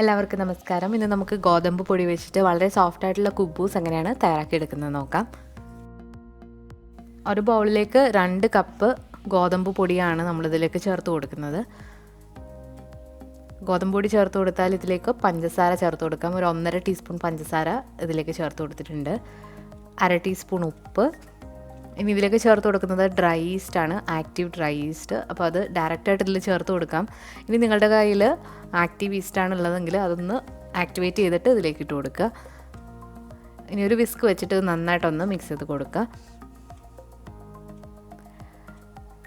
എല്ലാവർക്കും നമസ്കാരം. ഇന്ന് നമുക്ക് ഗോതമ്പ് പൊടി വെച്ചിട്ട് വളരെ സോഫ്റ്റ് ആയിട്ടുള്ള കുബൂസ് എങ്ങനെയാണ് തയ്യാറാക്കിയെടുക്കുന്നത് നോക്കാം. ഒരു ബൗളിലേക്ക് രണ്ട് കപ്പ് ഗോതമ്പ് പൊടിയാണ് നമ്മളിതിലേക്ക് ചേർത്ത് കൊടുക്കുന്നത്. ഗോതമ്പ് പൊടി ചേർത്ത് കൊടുത്താൽ ഇതിലേക്ക് പഞ്ചസാര ചേർത്ത് കൊടുക്കാം. ഒരു ഒന്നര ടീസ്പൂൺ പഞ്ചസാര ഇതിലേക്ക് ചേർത്ത് കൊടുത്തിട്ടുണ്ട്. അര ടീസ്പൂൺ ഉപ്പ് ഇനി ഇതിലേക്ക് ചേർത്ത് കൊടുക്കുന്നത് ഡ്രൈ ഈസ്റ്റ് ആണ് ആക്റ്റീവ് ഡ്രൈ ഈസ്റ്റ് അപ്പോൾ അത് ഡയറക്റ്റായിട്ട് ഇതിൽ ചേർത്ത് കൊടുക്കാം. ഇനി നിങ്ങളുടെ കയ്യിൽ ആക്റ്റീവ് ഈസ്റ്റ് ഉള്ളതെങ്കിൽ അതൊന്ന് ആക്ടിവേറ്റ് ചെയ്തിട്ട് ഇതിലേക്ക് ഇട്ട് കൊടുക്കുക. ഇനി ഒരു വിസ്ക് വെച്ചിട്ട് നന്നായിട്ടൊന്ന് മിക്സ് ചെയ്ത് കൊടുക്കുക.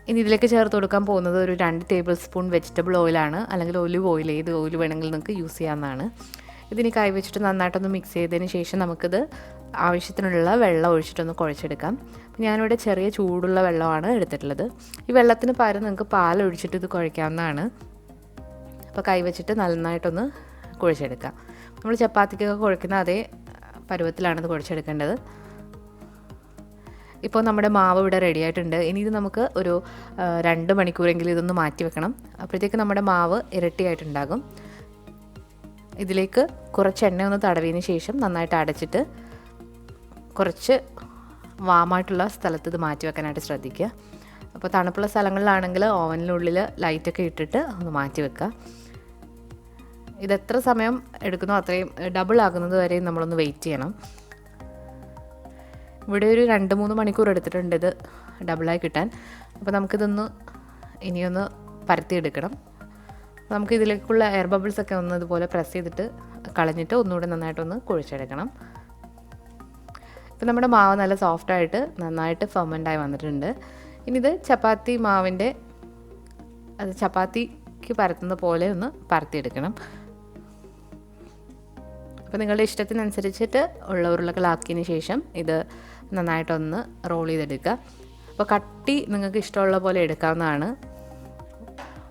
ഇനി ഇതിലേക്ക് ചേർത്ത് കൊടുക്കാൻ പോകുന്നത് ഒരു രണ്ട് ടേബിൾ സ്പൂൺ വെജിറ്റബിൾ ഓയിലാണ് അല്ലെങ്കിൽ ഒലിവ് ഓയിൽ ഏത് ഓയിൽ വേണമെങ്കിലും നിങ്ങൾക്ക് യൂസ് ചെയ്യാവുന്നതാണ്. ഇതിന് കൈ വെച്ചിട്ട് നന്നായിട്ടൊന്ന് മിക്സ് ചെയ്തതിന് ശേഷം നമുക്കിത് ആവശ്യത്തിനുള്ള വെള്ളം ഒഴിച്ചിട്ടൊന്ന് കുഴച്ചെടുക്കാം. ഞാനിവിടെ ചെറിയ ചൂടുള്ള വെള്ളമാണ് എടുത്തിട്ടുള്ളത്. ഈ വെള്ളത്തിന് പകരം നിങ്ങൾക്ക് പാൽ ഒഴിച്ചിട്ട് ഇത് കുഴയ്ക്കാവുന്നതാണ് അപ്പോൾ കൈ വെച്ചിട്ട് നന്നായിട്ടൊന്ന് കുഴച്ചെടുക്കാം. നമ്മൾ ചപ്പാത്തിക്കൊക്കെ കുഴക്കുന്ന അതേ പരുവത്തിലാണ് ഇത് കുഴച്ചെടുക്കേണ്ടത്. ഇപ്പോൾ നമ്മുടെ മാവ് ഇവിടെ റെഡി ആയിട്ടുണ്ട്. ഇനി ഇത് നമുക്ക് ഒരു രണ്ട് മണിക്കൂറെങ്കിലും ഇതൊന്ന് മാറ്റി വെക്കണം അപ്പോഴത്തേക്ക് നമ്മുടെ മാവ് ഇരട്ടിയായിട്ടുണ്ടാകും. ഇതിലേക്ക് കുറച്ച് എണ്ണ ഒന്ന് തടവിയതിന് ശേഷം നന്നായിട്ട് അടച്ചിട്ട് കുറച്ച് വാമായിട്ടുള്ള സ്ഥലത്ത് ഇത് മാറ്റി വെക്കാനായിട്ട് ശ്രദ്ധിക്കുക. അപ്പോൾ തണുപ്പുള്ള സ്ഥലങ്ങളിലാണെങ്കിൽ ഓവനിനുള്ളിൽ ലൈറ്റൊക്കെ ഇട്ടിട്ട് ഒന്ന് മാറ്റി വെക്കുക. ഇതെത്ര സമയം എടുക്കുന്നോ അത്രയും ഡബിൾ ആകുന്നത് വരെയും നമ്മളൊന്ന് വെയിറ്റ് ചെയ്യണം. ഇവിടെ ഒരു രണ്ട് മൂന്ന് മണിക്കൂർ എടുത്തിട്ടുണ്ട് ഇത് ഡബിളായി കിട്ടാൻ. അപ്പോൾ നമുക്കിതൊന്ന് ഇനിയൊന്ന് പരത്തിയെടുക്കണം. നമുക്ക് ഇതിലേക്കുള്ള എയർ ബബിൾസ് ഒക്കെ ഒന്ന് ഇതുപോലെ പ്രസ് ചെയ്തിട്ട് കളഞ്ഞിട്ട് ഒന്നുകൂടെ നന്നായിട്ടൊന്ന് കുഴിച്ചെടുക്കണം. ഇപ്പം നമ്മുടെ മാവ് നല്ല സോഫ്റ്റായിട്ട് നന്നായിട്ട് ഫെർമന്റായി വന്നിട്ടുണ്ട്. ഇനി ഇത് ചപ്പാത്തി മാവിന്റെ അത് ചപ്പാത്തിക്ക് പരത്തുന്ന പോലെ ഒന്ന് പരത്തിയെടുക്കണം. അപ്പോൾ നിങ്ങളുടെ ഇഷ്ടത്തിനനുസരിച്ചിട്ട് ഉള്ള ഉരുളകളാക്കിയതിന് ശേഷം ഇത് നന്നായിട്ടൊന്ന് റോൾ ചെയ്തെടുക്കുക. അപ്പോൾ കട്ടി നിങ്ങൾക്ക് ഇഷ്ടമുള്ള പോലെ എടുക്കാവുന്നതാണ്.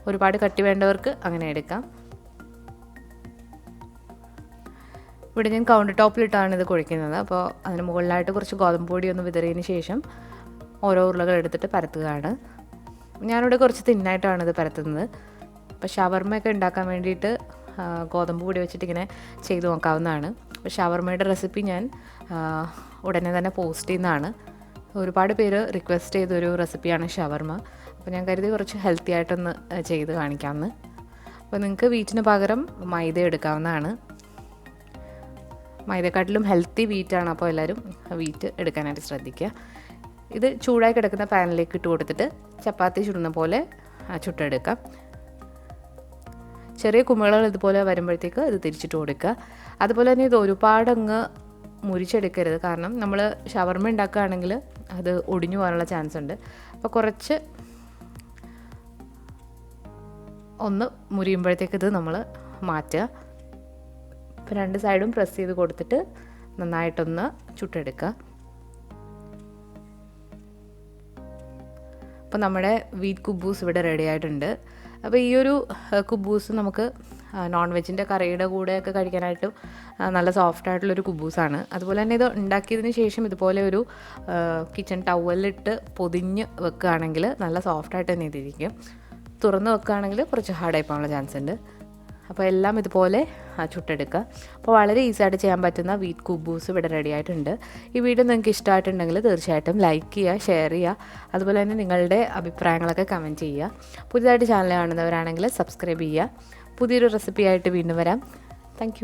ഒരുപാട് കട്ടി വേണ്ടവർക്ക് അങ്ങനെ എടുക്കാം. ഇവിടെ ഞാൻ കൗണ്ടർ ടോപ്പിലിട്ടാണ് ഇത് കുഴിക്കുന്നത്. അപ്പോൾ അതിന് മുകളിലായിട്ട് കുറച്ച് ഗോതമ്പ് പൊടി ഒന്ന് വിതറിയതിന് ശേഷം ഓരോ ഉരുളകൾ എടുത്തിട്ട് പരത്തുകയാണ്. ഞാനിവിടെ കുറച്ച് തിന്നായിട്ടാണ് ഇത് പരത്തുന്നത്. അപ്പോൾ ഷവർമ്മയൊക്കെ ഉണ്ടാക്കാൻ വേണ്ടിയിട്ട് ഗോതമ്പ് പൊടി വെച്ചിട്ട് ഇങ്ങനെ ചെയ്ത് നോക്കാവുന്നതാണ്. അപ്പോൾ ഷവർമ്മയുടെ റെസിപ്പി ഞാൻ ഉടനെ തന്നെ പോസ്റ്റ് ചെയ്യുന്നതാണ്. ഒരുപാട് പേര് റിക്വസ്റ്റ് ചെയ്തൊരു റെസിപ്പിയാണ് ഷവർമ. അപ്പോൾ ഞാൻ കരുതി കുറച്ച് ഹെൽത്തി ആയിട്ടൊന്ന് ചെയ്ത് കാണിക്കാമെന്ന് അപ്പോൾ നിങ്ങൾക്ക് വീറ്റിന് പകരം മൈദ എടുക്കാവുന്നതാണ്. മൈദക്കാട്ടിലും ഹെൽത്തി വീറ്റാണ് അപ്പോൾ എല്ലാവരും വീറ്റ് എടുക്കാനായിട്ട് ശ്രദ്ധിക്കുക ഇത് ചൂടായി കിടക്കുന്ന പാനിലേക്ക് ഇട്ട് കൊടുത്തിട്ട് ചപ്പാത്തി ചുടുന്ന പോലെ ചുട്ടെടുക്കാം. ചെറിയ കുമിളകൾ ഇതുപോലെ വരുമ്പോഴത്തേക്ക് ഇത് തിരിച്ചിട്ട് കൊടുക്കുക അതുപോലെ തന്നെ ഇത് ഒരുപാടങ്ങ് മുരിച്ചെടുക്കരുത്. കാരണം നമ്മൾ ഷവർമ ഉണ്ടാക്കുകയാണെങ്കിൽ അത് ഒടിഞ്ഞു പോകാനുള്ള ചാൻസ് ഉണ്ട്. അപ്പോൾ കുറച്ച് ഒന്ന് മുരിയുമ്പോഴത്തേക്ക് ഇത് നമ്മൾ മാറ്റുക. അപ്പോൾ രണ്ട് സൈഡും പ്രസ് ചെയ്ത് കൊടുത്തിട്ട് നന്നായിട്ടൊന്ന് ചുട്ടെടുക്കുക. അപ്പോൾ നമ്മുടെ വീറ്റ് കുബൂസ് ഇവിടെ റെഡി ആയിട്ടുണ്ട്. അപ്പോൾ ഈ ഒരു കുബൂസ് നമുക്ക് നോൺ വെജിന്റെ കറിയുടെ കൂടെയൊക്കെ കഴിക്കാനായിട്ടും നല്ല സോഫ്റ്റ് ആയിട്ടുള്ളൊരു കുബൂസാണ്. അതുപോലെ തന്നെ ഇത് ഉണ്ടാക്കിയതിന് ശേഷം ഇതുപോലെ ഒരു കിച്ചൺ ടവലിട്ട് പൊതിഞ്ഞ് വെക്കുകയാണെങ്കിൽ നല്ല സോഫ്റ്റായിട്ട് തന്നെ ഇതിരിക്കും. തുറന്ന് വെക്കുകയാണെങ്കിൽ കുറച്ച് ഹാർഡായി പോകാനുള്ള ചാൻസ് ഉണ്ട്. അപ്പോൾ എല്ലാം ഇതുപോലെ ചുട്ടെടുക്കുക. അപ്പോൾ വളരെ ഈസി ആയിട്ട് ചെയ്യാൻ പറ്റുന്ന വീറ്റ് കുബൂസ് ഇവിടെ റെഡി ആയിട്ടുണ്ട്. ഈ വീഡിയോ നിങ്ങൾക്ക് ഇഷ്ടമായിട്ടുണ്ടെങ്കിൽ തീർച്ചയായിട്ടും ലൈക്ക് ചെയ്യുക ഷെയർ ചെയ്യുക. അതുപോലെ തന്നെ നിങ്ങളുടെ അഭിപ്രായങ്ങളൊക്കെ കമന്റ് ചെയ്യുക. പുതിയതായിട്ട് ചാനൽ കാണുന്നവരാണെങ്കിൽ സബ്സ്ക്രൈബ് ചെയ്യുക. പുതിയൊരു റെസിപ്പി ആയിട്ട് വീണ്ടും വരാം. താങ്ക്